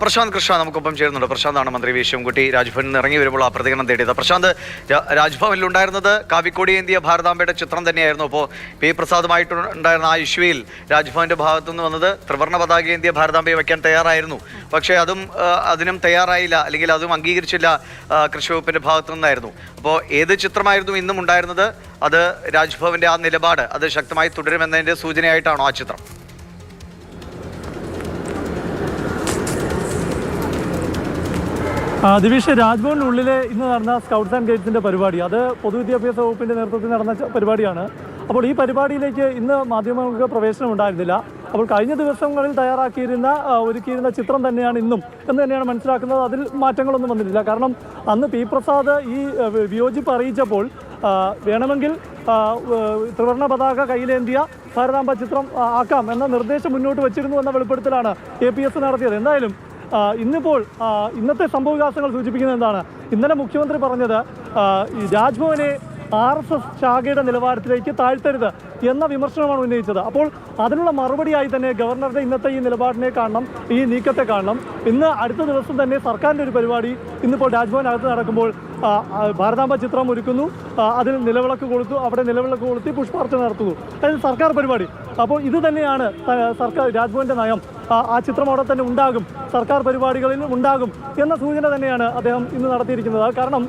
പ്രശാന്ത് കൃഷ്ണ നമുക്കൊപ്പം ചേരുന്നുണ്ട്. പ്രശാന്താണ് മന്ത്രി വി ശിവൻകുട്ടി രാജ്ഭവനിൽ നിന്ന് ഇറങ്ങി വരുമ്പോൾ ആ പ്രതികരണം തേടിയത്. പ്രശാന്ത് രാജ്ഭവനിൽ ഉണ്ടായിരുന്നത് കാവിക്കോടി ഏന്തിയ ഭാരതാംബയുടെ ചിത്രം തന്നെയായിരുന്നു. അപ്പോൾ പി പ്രസാദുമായിട്ടുണ്ടായിരുന്ന ആ ഇഷ്യൂയിൽ രാജ്ഭവന്റെ ഭാഗത്തു നിന്ന് വന്നത് ത്രിവർണ പതാക ഏന്തിയ ഭാരതാംബയെ വയ്ക്കാൻ തയ്യാറായിരുന്നു. പക്ഷേ അതും അതിനും തയ്യാറായില്ല. അല്ലെങ്കിൽ അതും അംഗീകരിച്ചില്ല കൃഷി വകുപ്പിന്റെ ഭാഗത്തു നിന്നായിരുന്നു അപ്പോൾ ഏത് ചിത്രമായിരുന്നു ഇന്നും ഉണ്ടായിരുന്നത് അത് രാജ്ഭവന്റെ ആ നിലപാട്. അത് ശക്തമായി തുടരുമെന്നതിന്റെ സൂചനയായിട്ടാണോ ആ ചിത്രം? ദിവിഷ് രാജ്ഭവനുള്ളിൽ ഇന്ന് നടന്ന സ്കൗട്ട്സ് ആൻഡ് ഗൈഡ്സിന്റെ പരിപാടി അത് പൊതുവിദ്യാഭ്യാസ വകുപ്പിന്റെ നേതൃത്വത്തിൽ നടന്ന പരിപാടിയാണ്. അപ്പോൾ ഈ പരിപാടിയിലേക്ക് ഇന്ന് മാധ്യമങ്ങൾക്ക് പ്രവേശനം ഉണ്ടായിരുന്നില്ല. അപ്പോൾ കഴിഞ്ഞ ദിവസങ്ങളിൽ തയ്യാറാക്കിയിരുന്ന ഒരുക്കിയിരുന്ന ചിത്രം തന്നെയാണ് ഇന്നും. എന്ന് തന്നെയാണ് മനസ്സിലാക്കുന്നത്. അതിൽ മാറ്റങ്ങളൊന്നും വന്നിട്ടില്ല. കാരണം അന്ന് പി പ്രസാദ് ഈ വിയോജിപ്പ് അറിയിച്ചപ്പോൾ വേണമെങ്കിൽ ത്രിവർണ പതാക കയ്യിലേന്തിയ ഭാരതാംബ ചിത്രം ആക്കാം എന്ന നിർദ്ദേശം മുന്നോട്ട് വെച്ചിരുന്നു എന്ന വെളിപ്പെടുത്തലാണ് എ പി എസ് നടത്തിയത്. എന്തായാലും ഇന്നിപ്പോൾ ഇന്നത്തെ സംഭവവികാസങ്ങൾ സൂചിപ്പിക്കുന്നത് എന്താണ്? ഇന്നലെ മുഖ്യമന്ത്രി പറഞ്ഞത് രാജ്ഭവനെ ആർ എസ് എസ് ശാഖയുടെ നിലവാരത്തിലേക്ക് താഴ്ത്തരുത് എന്ന വിമർശനമാണ് ഉന്നയിച്ചത്. അപ്പോൾ അതിനുള്ള മറുപടിയായി തന്നെ ഗവർണറുടെ ഇന്നത്തെ ഈ നിലപാടിനെ കാണണം ഈ നീക്കത്തെ കാണണം. ഇന്ന് അടുത്ത ദിവസം തന്നെ സർക്കാരിന്റെ ഒരു പരിപാടി ഇന്നിപ്പോൾ രാജ്ഭവനകത്ത് നടക്കുമ്പോൾ ഭാരതാംബ ചിത്രം ഒരുക്കുന്നു. അതിൽ നിലവിളക്ക് കൊളുത്തു. അവിടെ നിലവിളക്ക് കൊളുത്തി പുഷ്പാർച്ചന നടത്തുന്നു. അതായത് സർക്കാർ പരിപാടി. അപ്പോൾ ഇത് തന്നെയാണ് സർക്കാർ രാജ്ഭവന്റെ നയം. ആ, ചിത്രം അവിടെ തന്നെ ഉണ്ടാകും. സർക്കാർ പരിപാടികളിൽ ഉണ്ടാകും എന്ന സൂചന തന്നെയാണ് അദ്ദേഹം ഇന്ന് നടത്തിയിരിക്കുന്നത്. കാരണം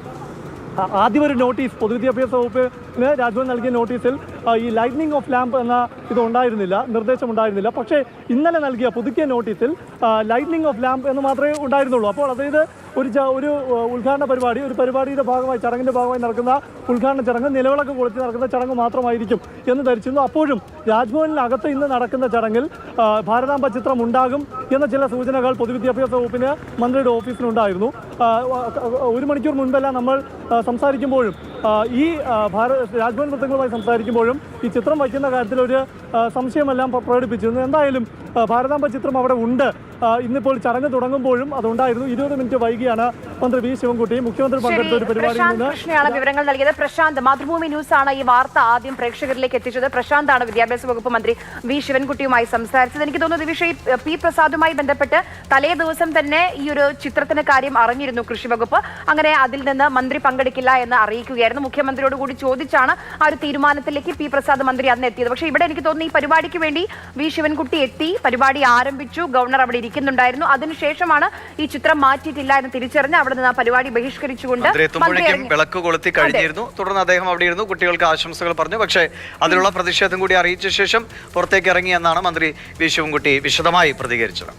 ആദ്യം ഒരു നോട്ടീസ് പൊതുവിദ്യാഭ്യാസ വകുപ്പിന് രാജ്ഭവൻ നൽകിയ നോട്ടീസിൽ ഈ ലൈറ്റ്നിങ് ഓഫ് ലാമ്പ് എന്ന ഇതുണ്ടായിരുന്നില്ല നിർദ്ദേശം ഉണ്ടായിരുന്നില്ല പക്ഷേ ഇന്നലെ നൽകിയ പുതുക്കിയ നോട്ടീസിൽ ലൈറ്റ്നിങ് ഓഫ് ലാമ്പ് എന്ന് മാത്രമേ ഉണ്ടായിരുന്നുള്ളൂ. അപ്പോൾ അതായത് ഒരു ഒരു ഉദ്ഘാടന പരിപാടി ഒരു പരിപാടിയുടെ ഭാഗമായി ചടങ്ങിന്റെ ഭാഗമായി നടക്കുന്ന ഉദ്ഘാടന ചടങ്ങ് നിലവിളക്ക് കൊളുത്തി നടക്കുന്ന ചടങ്ങ് മാത്രമായിരിക്കും എന്ന് ധരിച്ചിരുന്നു. അപ്പോഴും രാജ്ഭവനിനകത്ത് ഇന്ന് നടക്കുന്ന ചടങ്ങിൽ ഭാരതാംബ ചിത്രം ഉണ്ടാകും എന്ന ചില സൂചനകൾ പൊതുവിദ്യാഭ്യാസ വകുപ്പിന് മന്ത്രിയുടെ ഓഫീസിനുണ്ടായിരുന്നു ഒരു മണിക്കൂർ മുൻപെല്ലാം നമ്മൾ സംസാരിക്കുമ്പോഴും ഈ ആ, ഭാര രാജ്ഭവൻ വൃത്തങ്ങളുമായി സംസാരിക്കുമ്പോഴും ഈ ചിത്രം വയ്ക്കുന്ന കാര്യത്തിൽ ഒരു സംശയമെല്ലാം പ്രകടിപ്പിച്ചിരുന്നു. എന്തായാലും ഭാരതാംബ ചിത്രം അവിടെ ഉണ്ട്. ഇന്നിപ്പോൾ ചടങ്ങ് തുടങ്ങുമ്പോഴും അതുണ്ടായിരുന്നു. ഇരുപത് മിനിറ്റ് വൈകിയാണ് മന്ത്രി വി ശിവൻകുട്ടി മുഖ്യമന്ത്രി പങ്കെടുത്ത ഒരു കൃഷ്ണയാണ് വിവരങ്ങൾ നൽകിയത്. പ്രശാന്ത് മാതൃഭൂമി ന്യൂസ് ആണ് ഈ വാർത്ത ആദ്യം പ്രേക്ഷകരിലേക്ക് എത്തിച്ചത്. പ്രശാന്താണ് വിദ്യാഭ്യാസ വകുപ്പ് മന്ത്രി വി ശിവൻകുട്ടിയുമായി സംസാരിച്ചത്. എനിക്ക് തോന്നുന്നു ദിവിഷ ഈ പി പ്രസാദുമായി ബന്ധപ്പെട്ട് തലേ ദിവസം തന്നെ ഈ ഒരു ചിത്രത്തിന് കാര്യം അറിഞ്ഞിരുന്നു കൃഷി വകുപ്പ്. അങ്ങനെ അതിൽ നിന്ന് മന്ത്രി പങ്കെടുക്കില്ല എന്ന് അറിയിക്കുകയായിരുന്നു. മുഖ്യമന്ത്രിയോട് കൂടി ചോദിച്ചാണ് ആ ഒരു തീരുമാനത്തിലേക്ക് പി പ്രസാദ് മന്ത്രി അന്ന് എത്തിയത്. പക്ഷേ ഇവിടെ എനിക്ക് തോന്നുന്നു ഈ പരിപാടിക്ക് വേണ്ടി വി ശിവൻകുട്ടി എത്തി. പരിപാടി ആരംഭിച്ചു. ഗവർണർ അവിടെ ഇരിക്കുന്നുണ്ടായിരുന്നു. അതിനുശേഷമാണ് ഈ ചിത്രം മാറ്റിയിട്ടില്ല എന്ന് തിരിച്ചറിഞ്ഞ് അവിടെ നിന്ന് ആ പരിപാടി ബഹിഷ്കരിച്ചുകൊണ്ട് വിളക്ക് കൊളുത്തി കഴിഞ്ഞിരുന്നു തുടർന്ന് അദ്ദേഹം അവിടെ ഇരുന്നു. കുട്ടികൾക്ക് ആശംസകൾ പറഞ്ഞു. പക്ഷേ അതിനുള്ള പ്രതിഷേധം കൂടി അറിയിച്ച ശേഷം പുറത്തേക്ക് ഇറങ്ങി എന്നാണ് മന്ത്രി വി. ശിവൻകുട്ടി വിശദമായി പ്രതികരിച്ചത്.